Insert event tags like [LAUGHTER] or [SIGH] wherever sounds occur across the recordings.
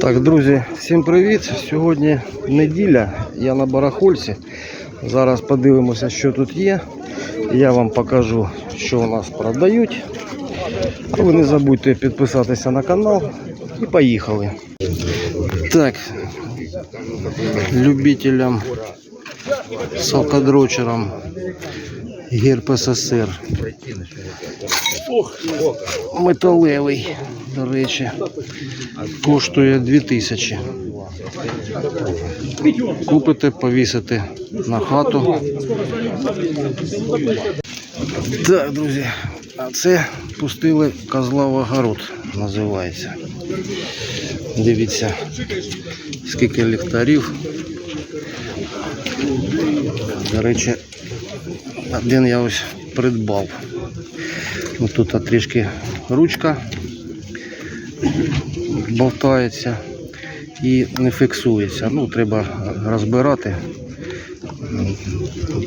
Так, друзі, всім привіт. Сьогодні неділя, я на барахольці. Зараз подивимося, що тут є. Я вам покажу, що у нас продають. Ви не забудьте підписатися на канал і поїхали. Так, любителям, салкодрочерам герб СССР. Металевий, до речі, коштує 2000. Купите, повісите на хату. Так, друзі, а це пустили козла в огород, називається. Дивіться, скільки ліхтарів. До речі, один я ось придбав. Тут трішки ручка болтається і не фіксується. Ну, треба розбирати.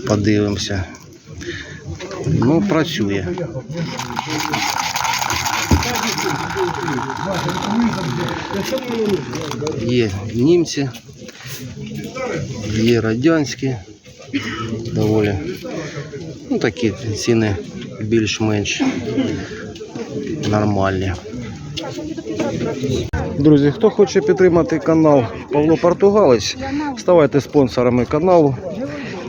Подивимося. Ну, працює. Є німці, є радянські, доволі ну, такі ціни більш-менш нормальні. Друзі, хто хоче підтримати канал Павло Португалець, ставайте спонсорами каналу.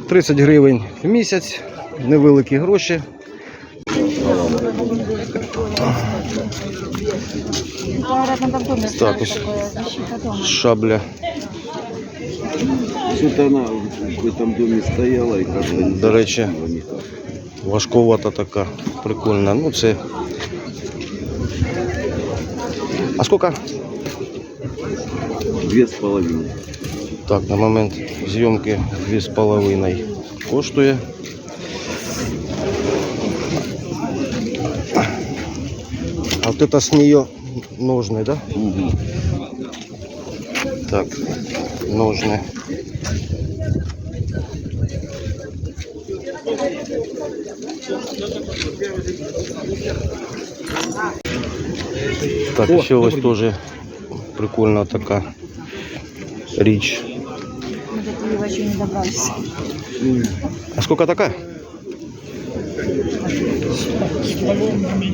30 гривень в місяць, невеликі гроші. Так, ось шабля. Она в этом доме стояла и как-то не До речі, зацепила никак. важковата така, прикольна. Ну це. А скільки? Две с половиной. Так, на момент зйомки 2,5 коштує. А вот это с нее ножны, да? Угу. Так, ножны. Так, еще ось тоже прикольна така річ. Мы до Киева еще не добрались. А сколько така?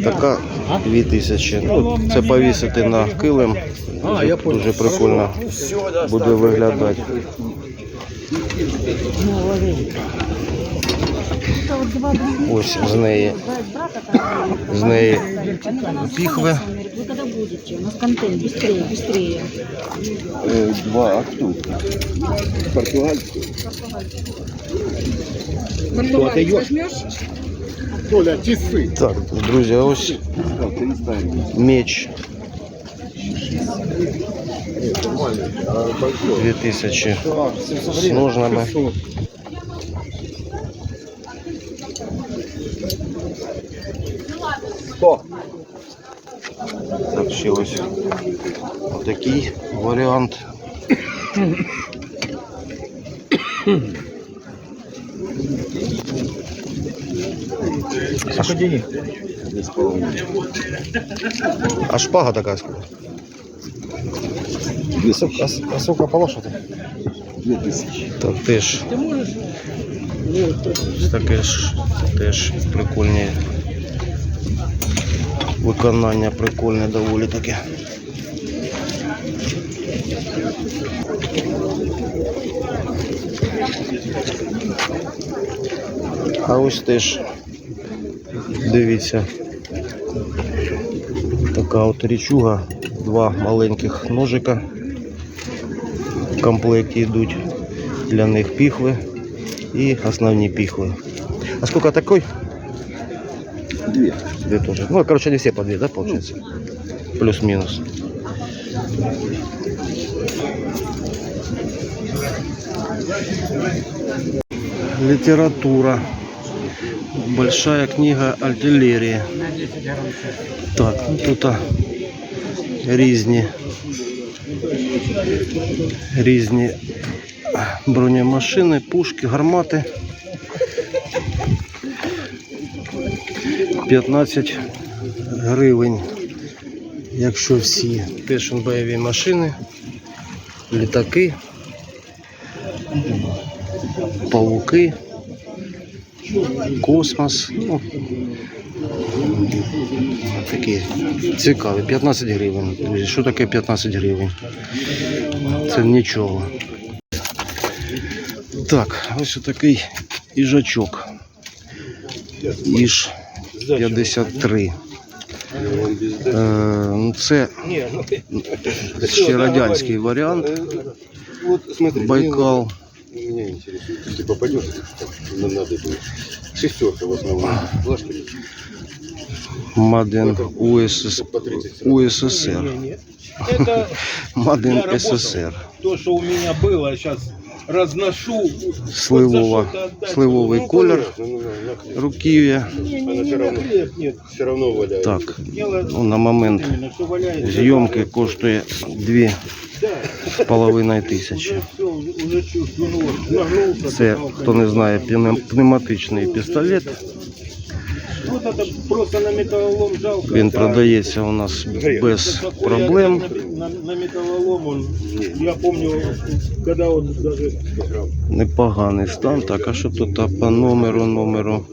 Така 2000. Ну, це повісити на килим. Дуже, дуже прикольно буде виглядати. Ось з неї, Брата там. з неї Они до нас пихвы. звонятся, он говорит, Вы когда будете? У нас контент. Быстрее, быстрее. Э, два, а кто? Португальский? Португалец возьмешь? Так, друзі, ось Сказал, 300 гривен. меч. 2000 з ножнами. 100. Так, Вот ось вариант. варіант. А Ходіні. А шпага така сколько? А, а сколько полоша-то? 2000. Так, ти ж. Так. Таке ж теж прикольні. Виконання прикольне доволі таке. А ось теж дивіться. Така от річуга, два маленьких ножика. В комплекті йдуть для них піхви і основні піхви. А сколько такой? Две. Две тоже. Ну, короче, они все по две, да, получается? Плюс-минус. Литература. Большая книга артиллерии. Так, ну тут а, різні. Різні бронемашини, пушки, гармати. 15 гривень Якщо всі пишемо бойові машини, літаки, павуки, космос, ну, такі цікаві. 15 гривень. Друзі, що таке 15 гривень? Це нічого. Так, ось такий іжачок. Іж 53. Е, ну, це ще радянський варіант. Вот смотри, Байкал. Меня, меня интересует. Если попадешь, так, нам надо будет. Шестерка в основном. Плашка. Маден УСС... По 30 УССР. Не-не. Это [LAUGHS] Маден Я работал. СССР. то, что у меня было, сейчас разношу. Сливова, сливовий колір, Ну, ну, руків'я. Все равно, валяется. Так, ну, на момент зйомки коштує дві Да, з половиною тисячі. Ну. Це, хто не знає, п'нематичний пневматичний пістолет. Він да. продається у нас без Такой проблем. На, на, на металлолом он, я помню, когда он даже Непоганий стан. Так, а що тут а, по номеру, номеру?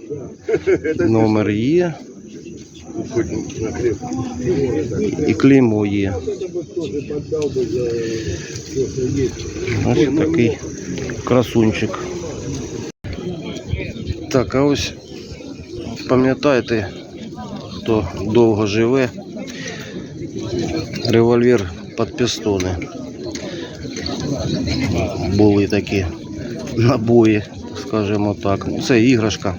Номер є Хоть на хлеб. і клеймо є. это бы тоже поддал бы за то, что есть. Ось такий красунчик. Так, а ось пам'ятаєте, хто довго живе, револьвер під пістони. Були такі набої, скажімо так. Це іграшка.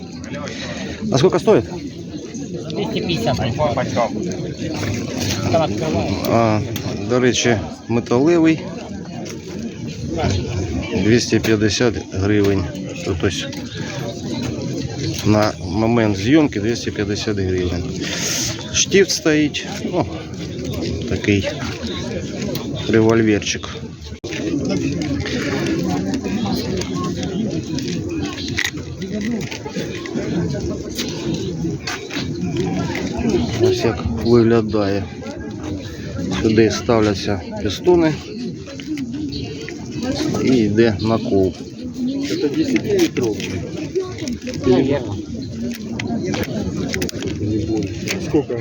А скільки стоїть? 250, альфа почем? Там открываем. А, до речі, металевий 250 гривень. Тобто на момент зйомки 250 гривень. Штифт стоїть, ну, такий револьверчик. Ось як виглядає. Сюди ставляться пістони і йде накол. Это 10 литров. Сколько?